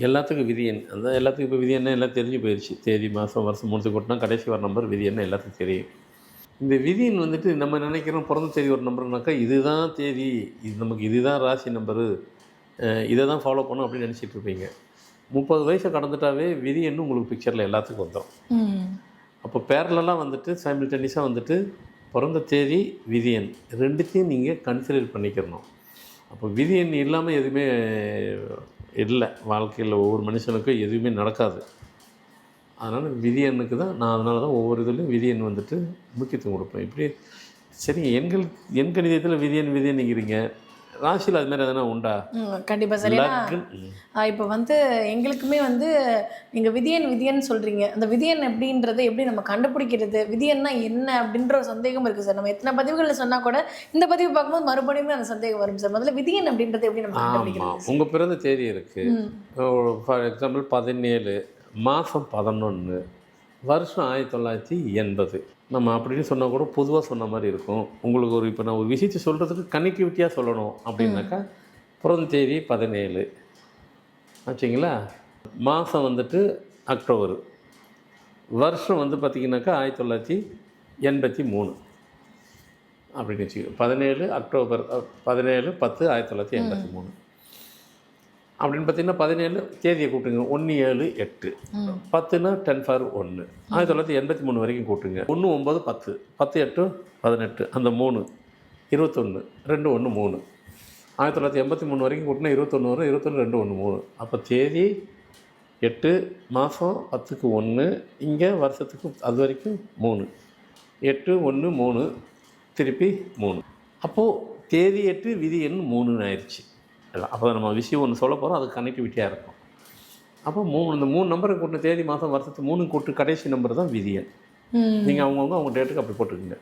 எல்லாத்துக்கும் விதி எண் அந்த எல்லாத்துக்கும் இப்போ விதி என்ன? எல்லாம் தெரிஞ்சு போயிடுச்சு தேதி மாதம் வருஷம் முடிச்சு கொட்டினா கடைசி வர நம்பர் விதி என்ன? எல்லாத்துக்கும் தெரியும். இந்த விதின்னு வந்துட்டு நம்ம நினைக்கிறோம் பிறந்த தேதி ஒரு நம்பர்னாக்கா இதுதான் தேதி. இது நமக்கு இதுதான் ராசி நம்பரு இதை தான் ஃபாலோ பண்ணும் அப்படின்னு நினச்சிட்டு இருப்பீங்க. முப்பது வயசை கடந்துட்டாவே விதி எண்ணு உங்களுக்கு பிக்சரில் எல்லாத்துக்கும் வந்துடும் ம். அப்போ பேரலெல்லாம் வந்துட்டு சைமில்டேனியஸாக வந்துட்டு பிறந்த தேதி விதி எண் ரெண்டுத்தையும் நீங்கள் கன்சிடர் பண்ணிக்கிறணும் அப்போ விதி எண் இல்லாமல் எதுவுமே இல்லை வாழ்க்கையில் ஒவ்வொரு மனுஷனுக்கும் எதுவுமே நடக்காது. அதனால் விதியனுக்கு தான் நான் அதனால தான் ஒவ்வொரு இதுலேயும் விதியன் வந்துட்டு முக்கியத்துவம் கொடுப்பேன். இப்படி சரி எண்கள் எண் கணிதத்தில் விதியன் எண் விதி ராசியில் அது மாதிரி எதனா உண்டா? ம், கண்டிப்பா சரி. ஏன்னா, லக்ன் ம். ஆ, இப்போ வந்து எங்களுக்குமே வந்து நீங்கள் விதியன் விதியன் சொல்கிறீங்க அந்த விதியன் எப்படின்றத எப்படி நம்ம கண்டுபிடிக்கிறது? விதியன்னா என்ன அப்படின்ற ஒரு சந்தேகம் இருக்குது சார். நம்ம எத்தனை பதிவுகளில் சொன்னால் கூட இந்த பதிவு பார்க்கும்போது மறுபடியும் அந்த சந்தேகம் வரும் சார். முதல்ல விதியன் அப்படின்றது எப்படி நம்ம கண்டுபிடிக்கிறது? உங்கள் பிறந்த தேதி இருக்குது ஃபார் எக்ஸாம்பிள் பதினேழு மாதம் பதினொன்று வருஷம் ஆயிரத்தி தொள்ளாயிரத்தி எண்பது. நம்ம அப்படின்னு சொன்னால் கூட பொதுவாக சொன்ன மாதிரி இருக்கும். உங்களுக்கு ஒரு இப்போ நான் ஒரு விஷயத்தை சொல்கிறதுக்கு கனெக்டிவிட்டியாக சொல்லணும் அப்படின்னாக்கா பிறந்த தேதி பதினேழு. ஆச்சுங்களா? மாதம் வந்துட்டு அக்டோபர். வருஷம் வந்து பார்த்திங்கனாக்கா ஆயிரத்தி தொள்ளாயிரத்தி எண்பத்தி மூணு. அப்படின்னு வச்சுக்கோ பதினேழு அக்டோபர் பதினேழு பத்து ஆயிரத்தி தொள்ளாயிரத்தி எண்பத்தி மூணு. அப்படின்னு பார்த்தீங்கன்னா பதினேழு தேதியை கூட்டுங்க. ஒன்று ஏழு எட்டு. பத்துனா டென் ஃபார் ஒன்று ஆயிரத்தி தொள்ளாயிரத்தி எண்பத்தி மூணு வரைக்கும் கூட்டுங்க. ஒன்று ஒம்பது பத்து. பத்து எட்டு பதினெட்டு. அந்த மூணு. இருபத்தொன்று ரெண்டு ஒன்று மூணு. ஆயிரத்தி தொள்ளாயிரத்தி எண்பத்தி மூணு வரைக்கும் கூட்டினா இருபத்தொன்று வரும். இருபத்தொன்று ரெண்டு ஒன்று மூணு. அப்போ தேதி எட்டு மாதம் பத்துக்கு ஒன்று இங்கே வருஷத்துக்கு அது வரைக்கும் மூணு. எட்டு ஒன்று மூணு. திருப்பி மூணு. அப்போது தேதி எட்டு விதி எண் மூணுன்னு ஆயிடுச்சு அப்போ நம்ம விஷயம் ஒன்று சொல்ல போகிறோம் அது கனெக்டிவிட்டியாக இருக்கும். அப்போ மூணு இந்த மூணு நம்பரை கூட்டின தேதி மாதம் வருஷத்துக்கு மூணு கூட்டு கடைசி நம்பர் தான் விதி எண் ம். நீங்கள் அவங்கவுங்க அவங்க டேட்டுக்கு அப்படி போட்டுக்கோங்க.